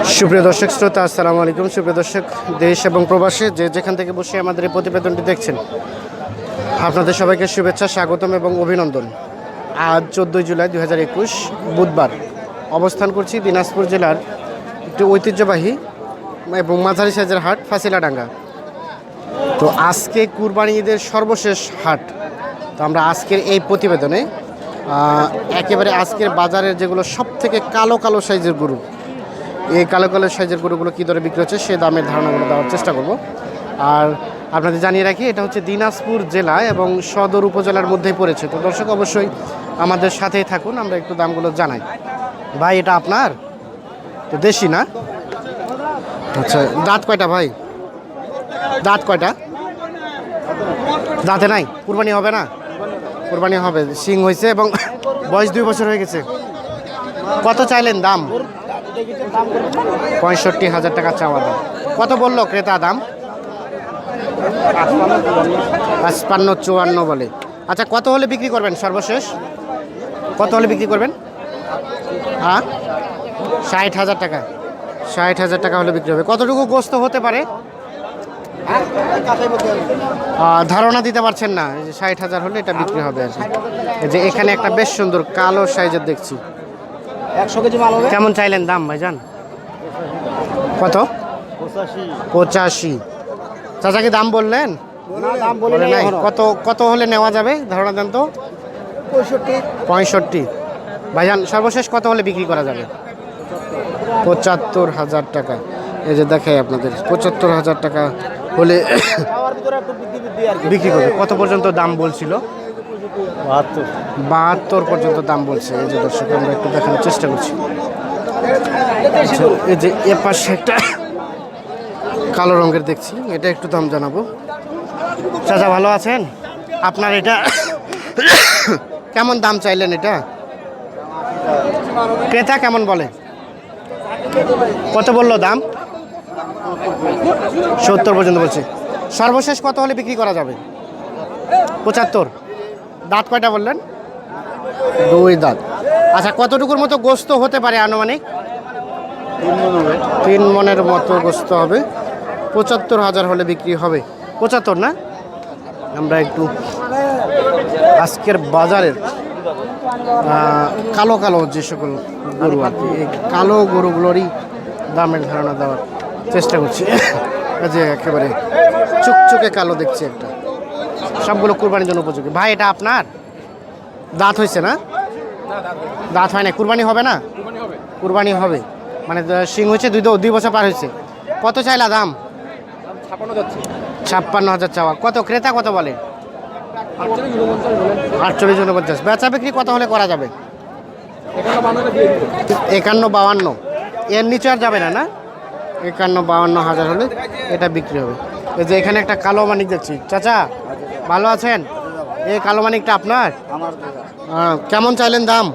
সুপ্রিয় দর্শক, শ্রোতা, আসসালামু আলাইকুম। সুপ্রিয় দর্শক, দেশ এবং প্রবাসে যে যেখান থেকে বসে আমাদের এই প্রতিবেদনটি দেখছেন, আপনাদের সবাইকে শুভেচ্ছা, স্বাগতম এবং অভিনন্দন। আজ চোদ্দোই জুলাই দু হাজার একুশ, বুধবার। অবস্থান করছি দিনাজপুর জেলার একটি ঐতিহ্যবাহী এবং মাঝারি সাইজের হাট, ফাঁসিলাডাঙ্গা। তো আজকে কুরবানি ঈদের সর্বশেষ হাট। তো আমরা আজকের এই প্রতিবেদনে একেবারে আজকের বাজারের যেগুলো সব থেকে কালো কালো সাইজের গরু এই কালো কালো সাইজের গরুগুলো কী দরে বিক্রি হচ্ছে সে দামের ধারণাগুলো দেওয়ার চেষ্টা করব। আর আপনাদের জানিয়ে রাখি, এটা হচ্ছে দিনাজপুর জেলা এবং সদর উপজেলার মধ্যেই পড়েছে। তো দর্শক অবশ্যই আমাদের সাথেই থাকুন, আমরা একটু দামগুলো জানাই। ভাই, এটা আপনার? তো দেশি না? আচ্ছা দাঁত কয়টা ভাই? দাঁত কয়টা? দাঁতে নাই? কুরবানি হবে না? কুরবানি হবে সিং হয়েছে এবং বয়স দুই বছর হয়ে গেছে। কত চাইলেন দাম? পঁয়ষট্টি হাজার টাকা চাওয়া দাম। কত বলল ক্রেতা দাম? পাঁচপান্ন চুয়ান্ন বলে। আচ্ছা কত হলে বিক্রি করবেন সর্বশেষ? কত হলে বিক্রি করবেন? হ্যাঁ ষাট হাজার টাকা। ষাট হাজার টাকা হলে বিক্রি হবে। কতটুকু গোস্ত হতে পারে? ধারণা দিতে পারছেন না। ষাট হাজার হলে এটা বিক্রি হবে আর যে এখানে একটা বেশ সুন্দর কালো সাইজের দেখছি। একশো কেজি মাল হবে। কেমন চাইলেন দাম ভাইজান? কত? পঁচাশি। চাচাকে দাম বললেন? দাম বলে নাই কত কত হলে নেওয়া যাবে? ধারণা দেন তো। পঁয়ষট্টি। পঁয়ষট্টি। ভাইজান সর্বশেষ কত হলে বিক্রি করা যাবে? পঁচাত্তর হাজার টাকা। এই যে দেখাই আপনাদের পঁচাত্তর হাজার টাকা হলে খাওয়ার ভিতরে একটু বৃদ্ধি বৃদ্ধি আর কি। বিক্রি করবে। কত পর্যন্ত দাম বলছিল? বাহাত্তর। পর্যন্ত দাম বলছে। এই যে দর্শক আমরা একটু দেখানোর চেষ্টা করছি। আচ্ছা, এই যে এ পাশে একটা কালো রঙের দেখছি এটা একটু দাম জানাব। চাচা ভালো আছেন? আপনার এটা কেমন দাম চাইলেন এটা? ক্রেতা কেমন বলে? কত বলল দাম? সত্তর পর্যন্ত বলছে। সর্বশেষ কত হলে বিক্রি করা যাবে? পঁচাত্তর। দাঁত কয়টা বললেন? দুই দাঁত। আচ্ছা কতটুকুর মতো গোস্ত হতে পারে আনুমানিক? তিন মনের মতো। গোস্ত হবে। পঁচাত্তর হাজার হলে বিক্রি হবে। পঁচাত্তর না? আমরা একটু আজকের বাজারের কালো কালো যে সকল গরু আর কি এই কালো গরুগুলোরই দামের ধারণা দেওয়ার চেষ্টা করছি। যে একেবারে চুকচুকে কালো দেখছি একটা। সবগুলো কুরবানির জন্য উপযোগী। ভাই, এটা আপনার? দাঁত হয়েছে না? দাঁত হয় না কুরবানি হবে না? কুরবানি হবে। মানে সিং হয়েছে দুই দুই বছর পার হয়েছে কত চাইলা দাম? ছাপ্পান্ন হাজার চাওয়া। কত ক্রেতা, কত বলে? আটচল্লিশ উনপঞ্চাশ। বেচা বিক্রি কত হলে করা যাবে? একান্ন বাউান্ন। এর নিচে আর যাবে না না? একান্ন বাউান্ন হাজার হলে এটা বিক্রি হবে। এই যে এখানে একটা কালো মানিক দেখছি। চাচা ভালো আছেন? এই কালো মানিকটা আপনার? কেমন চাইলেন দাম?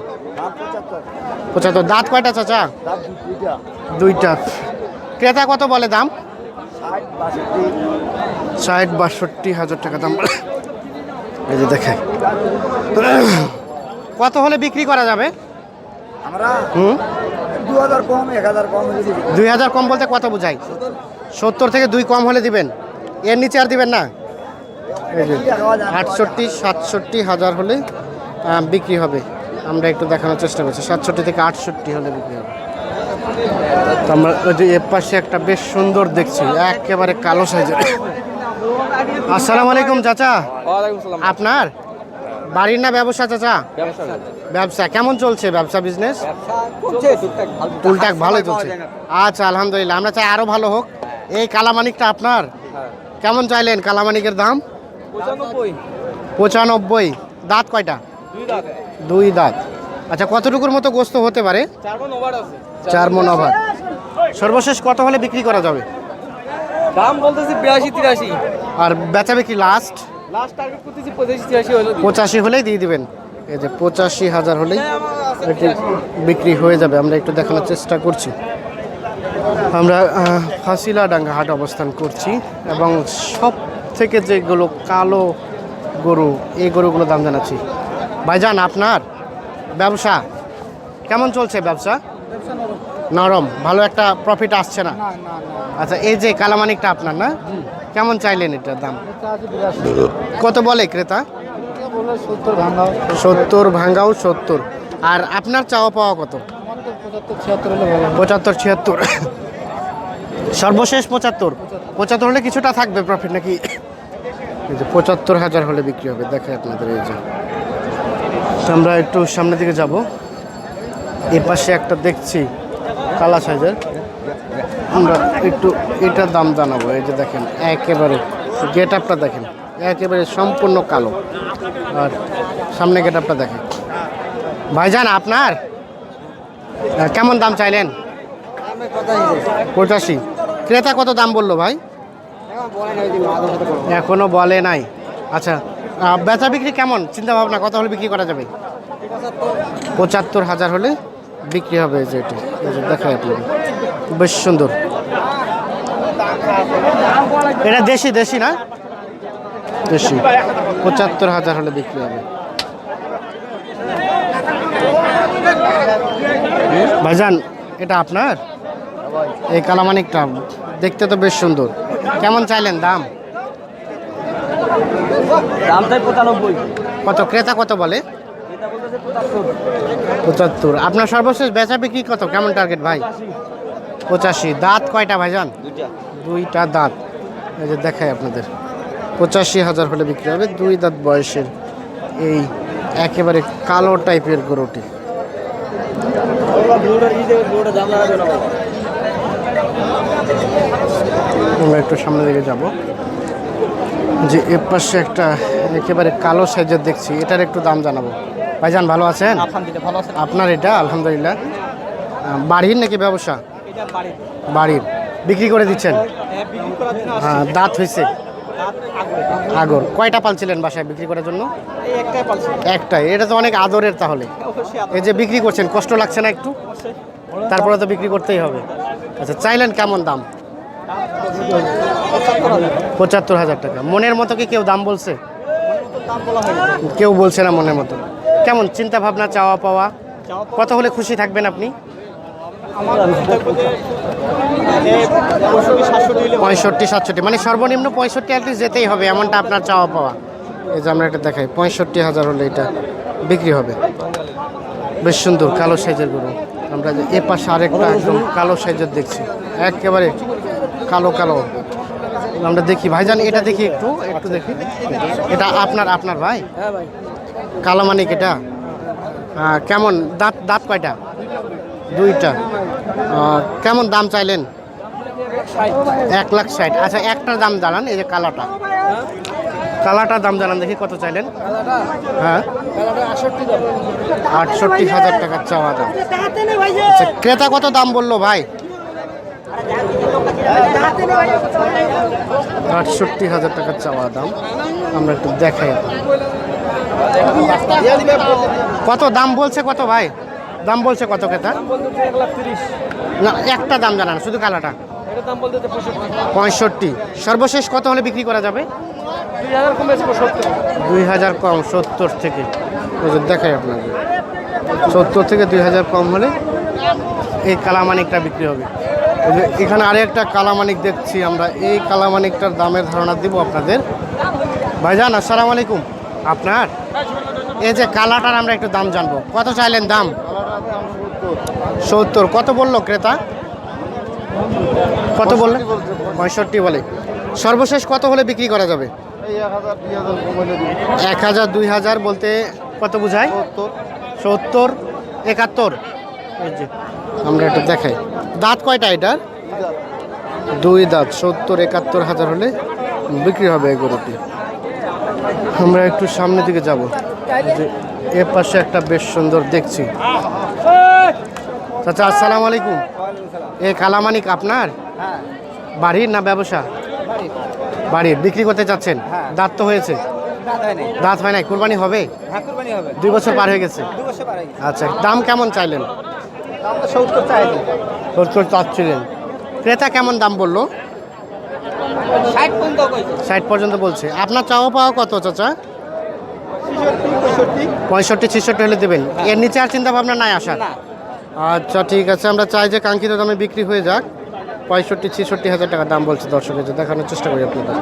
পঁচাত্তর। দাঁত কয়টা চাচা? দুইটা। ক্রেতা কত বলে দাম? ষাট বাষট্টি। হাজার টাকা দাম এই যে দেখায় কত হলে বিক্রি করা যাবে? আমরা হুম? দুই হাজার কম বলতে কত বোঝাই? সত্তর থেকে দুই কম হলে দিবেন। এর নিচে আর দিবেন না? আটষট্টি সাতষট্টি হাজার হলে বিক্রি হবে। আমরা একটু দেখানোর চেষ্টা করছি। সাতষট্টি থেকে আটষট্টি হলে বিক্রি হবে। তো আমরা ওই যে এর পাশে একটা বেশ সুন্দর দেখছি। একেবারে কালো সাইজের। আসসালামু আলাইকুম চাচা। আপনার? বাড়ির না ব্যবসা চাচা? ব্যবসা। কেমন চলছে ব্যবসা বিজনেস টুলটাক ভালোই চলছে। আচ্ছা আলহামদুলিল্লাহ। আমরা চাই আরও ভালো হোক। এই কালামানিকটা আপনার? কেমন চাইলেন? কালামানিকের দাম? পঁচানব্বই। দাঁত কয়টা? দুই দাঁত। দুই দাঁত। আচ্ছা কতটুকুর মতো গোস্ত হতে পারে? চার মন ওভার আছে। চার ওভার সর্বশেষ কত হলে বিক্রি করা যাবে? দাম বলতেছি বিরাশি তিরাশি। আর বেচা বিক্রি লাস্ট লাস্ট টার্গেট করতেছি পঁচাশি হলেই দিয়ে দিবেন। এই যে পঁচাশি হাজার হলেই এটি বিক্রি হয়ে যাবে। আমরা একটু দেখানোর চেষ্টা করছি। আমরা আহ, ফাঁসিলাডাঙ্গা হাট অবস্থান করছি এবং সব থেকে যেগুলো কালো গরু এই গরুগুলো দাম জানাচ্ছি। ভাইজান আপনার ব্যবসা কেমন চলছে ব্যবসা? নরম। ভালো একটা প্রফিট আসছে না? আচ্ছা এই যে কালামানিকটা আপনার না? কেমন চাইলেন এটার দাম? কত বলে ক্রেতা? সত্তর ভাঙ্গাও সত্তর আর আপনার চাওয়া পাওয়া কত? পঁচাত্তর ছিয়াত্তর হলে ভালো পঁচাত্তর ছিয়াত্তর সর্বশেষ পঁচাত্তর। পঁচাত্তর হলে কিছুটা থাকবে প্রফিট নাকি? এই যে পঁচাত্তর হাজার হলে বিক্রি হবে দেখে আপনাদের এই যে। আমরা একটু সামনের দিকে যাব। এ পাশে একটা দেখছি কালা সাইজের। আমরা একটু এটার দাম জানাব এই যে দেখেন একেবারে গেট আপটা দেখেন একেবারে সম্পূর্ণ কালো। আর সামনে গেট আপটা দেখেন। ভাইজান আপনার? কেমন দাম চাইলেন? পঁচাশি। ক্রেতা কত দাম বলল ভাই? এখন বলে নাই। আচ্ছা বেচা বিক্রি কেমন? চিন্তা ভাবনা, কত হলে বিক্রি করা যাবে? পঁচাত্তর হাজার হলে বিক্রি হবে যে যে দেখায় বেশ সুন্দর। এটা দেশি দেশি না? দেশি। পঁচাত্তর হাজার হলে বিক্রি হবে। ভাইজান, এটা আপনার? এই কালামানিকটা। দেখতে তো বেশ সুন্দর। কেমন চাইলেন দাম? দাম চাই পঁচানব্বই। কত? ক্রেতা কত বলে? পঁচাত্তর। আপনার সর্বশেষ বেচা বিক্রি কত? কেমন টার্গেট ভাই? পঁচাশি। দাঁত কয়টা ভাইজান? দুইটা। দুইটা দাঁত। এই যে দেখাই আপনাদের। পঁচাশি হাজার হলে বিক্রি হবে। দুই দাঁত বয়সের এই একেবারে কালো টাইপের গরুটি গরুটার ই দেবে গরুটার দাম লাগাবে না আমরা একটু সামনে দিকে যাব। যে এর পাশে একটা একেবারে কালো সাইজের দেখছি এটার একটু দাম জানাব। ভাইজান ভালো আছেন? আপনার এটা আলহামদুলিল্লাহ। বাড়ির নাকি ব্যবসা? বাড়ির। বিক্রি করে দিচ্ছেন? হ্যাঁ হ্যাঁ দাঁত হয়েছে? আগর। কয়টা পালছিলেন বাসায় বিক্রি করার জন্য? একটাই এটা তো অনেক আদরের তাহলে। এই যে বিক্রি করছেন কষ্ট লাগছে না একটু? তারপরে তো বিক্রি করতেই হবে। আচ্ছা চাইলেন কেমন দাম? পঁচাত্তর হাজার টাকা। মনের মতো কি কেউ দাম বলছে? কেউ বলছে না মনের মতো। কেমন চিন্তা ভাবনা চাওয়া পাওয়া কত হলে খুশি থাকবেন আপনি? পঁয়ষট্টি, সাতষট্টি মানে সর্বনিম্ন পঁয়ষট্টি অ্যাটলিস্ট যেতেই হবে, এমনটা আপনার চাওয়া পাওয়া এই যে আমরা এটা দেখাই, পঁয়ষট্টি হাজার হলে এটা বিক্রি হবে। বেশ সুন্দর, কালো সাইজের গরু। আমরা যে এ পাশে আরেকটা একদম কালো সাইজের দেখছি। একেবারে কালো কালো। আমরা দেখি ভাইজান এটা দেখি একটু একটু দেখি। এটা আপনার আপনার ভাই? হ্যাঁ কালো মানিক এটা? কেমন? দাঁত দাঁত কয়টা? দুইটা। কেমন দাম চাইলেন? এক লাখ ষাট। আচ্ছা একটার দাম জানান এই যে কালাটা। কালাটার দাম জানান দেখি কত চাইলেন? হ্যাঁ? আটষট্টি হাজার টাকার চাওয়া দাম। আচ্ছা ক্রেতা কত দাম বলল ভাই? আটষট্টি হাজার টাকার চাওয়া দাম। আমরা একটু দেখাই। কত দাম বলছে কত ভাই? দাম বলছে কত ক্রেতা? না একটা দাম জানান শুধু কালাটা। পঁয়ষট্টি। সর্বশেষ কত হলে বিক্রি করা যাবে? দুই হাজার কম সত্তর থেকে। যে দেখাই আপনাকে। সত্তর থেকে দুই হাজার কম হলে এই কালামানিকটা বিক্রি হবে। এখানে আরে একটা কালামানিক দেখছি আমরা। এই কালামানিকটার দামের ধারণা দিব আপনাদের। ভাইজান, আসসালামু আলাইকুম। আপনার? এই যে কালাটার আমরা একটু দাম জানব। কত চাইলেন দাম? সত্তর। কত বলল ক্রেতা? কত বললেন? পঁয়ষট্টি বলে। সর্বশেষ কত হলে বিক্রি করা যাবে? এক হাজার দুই হাজার বলতে কত বোঝায়? সত্তর। একাত্তর। আমরা একটু দেখাই। দাঁত কয়টা এটার? দুই দাঁত সত্তর একাত্তর হাজার হলে বিক্রি হবে এই গরুটি। আমরা একটু সামনের দিকে যাব। এ পাশে একটা বেশ সুন্দর দেখছি। চাচা আসসালামু আলাইকুম। এ কালামানিক আপনার? হ্যাঁ। বাড়ির না ব্যবসা? বাড়ির বিক্রি করতে চাচ্ছেন? দাঁত তো হয়েছে। দাঁত হয় নাই হয় কোরবানি হবে। হ্যাঁ দুই বছর পার হয়ে গেছে। আচ্ছা দাম কেমন চাইলেন? সত্তর চাচ্ছিলেন। ক্রেতা কেমন দাম বলল? ষাট পর্যন্ত বলছে। আপনার চাওয়া পাওয়া কত চাচা? পঁয়ষট্টি পঁয়ষট্টি। ছেষট্টি হলে দেবেন। এর নিচে আর চিন্তা ভাবনা নাই আসার? আচ্ছা ঠিক আছে আমরা চাই যে কাঙ্ক্ষিত দামে বিক্রি হয়ে যাক। পঁয়ষট্টি ছেষট্টি হাজার টাকা দাম বলছে দর্শকের দেখানোর চেষ্টা করি আপনাদের।